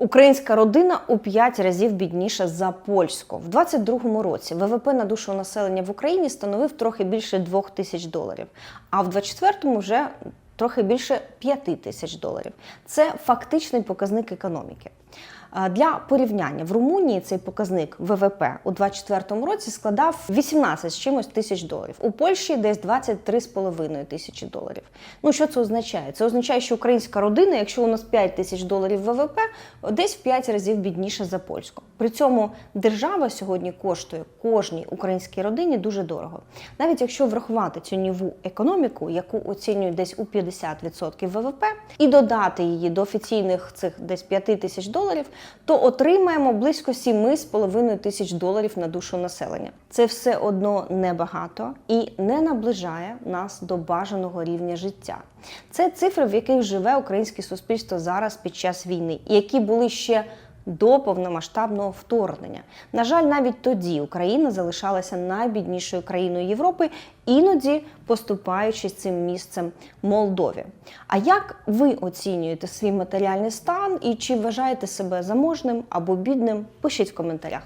Українська родина у 5 разів бідніша за польську. В 22-му році ВВП на душу населення в Україні становив трохи більше 2 тисяч доларів, а в 24-му вже трохи більше 5 тисяч доларів. Це фактичний показник економіки. Для порівняння в Румунії цей показник ВВП у 2024 році складав 18 з чимось тисяч доларів. У Польщі десь 23,5 тисячі доларів. Ну що це означає? Це означає, що українська родина, якщо у нас 5 тисяч доларів ВВП, десь в 5 разів бідніше за польську. При цьому держава сьогодні коштує кожній українській родині дуже дорого. Навіть якщо врахувати цю ніву економіку, яку оцінюють десь у 50% ВВП, і додати її до офіційних цих десь 5 тисяч доларів, то отримаємо близько 7,5 тисяч доларів на душу населення. Це все одно небагато і не наближає нас до бажаного рівня життя. Це цифри, в яких живе українське суспільство зараз під час війни, які були ще до повномасштабного вторгнення. На жаль, навіть тоді Україна залишалася найбіднішою країною Європи, іноді поступаючись цим місцем Молдові. А як ви оцінюєте свій матеріальний стан і чи вважаєте себе заможним або бідним? Пишіть в коментарях.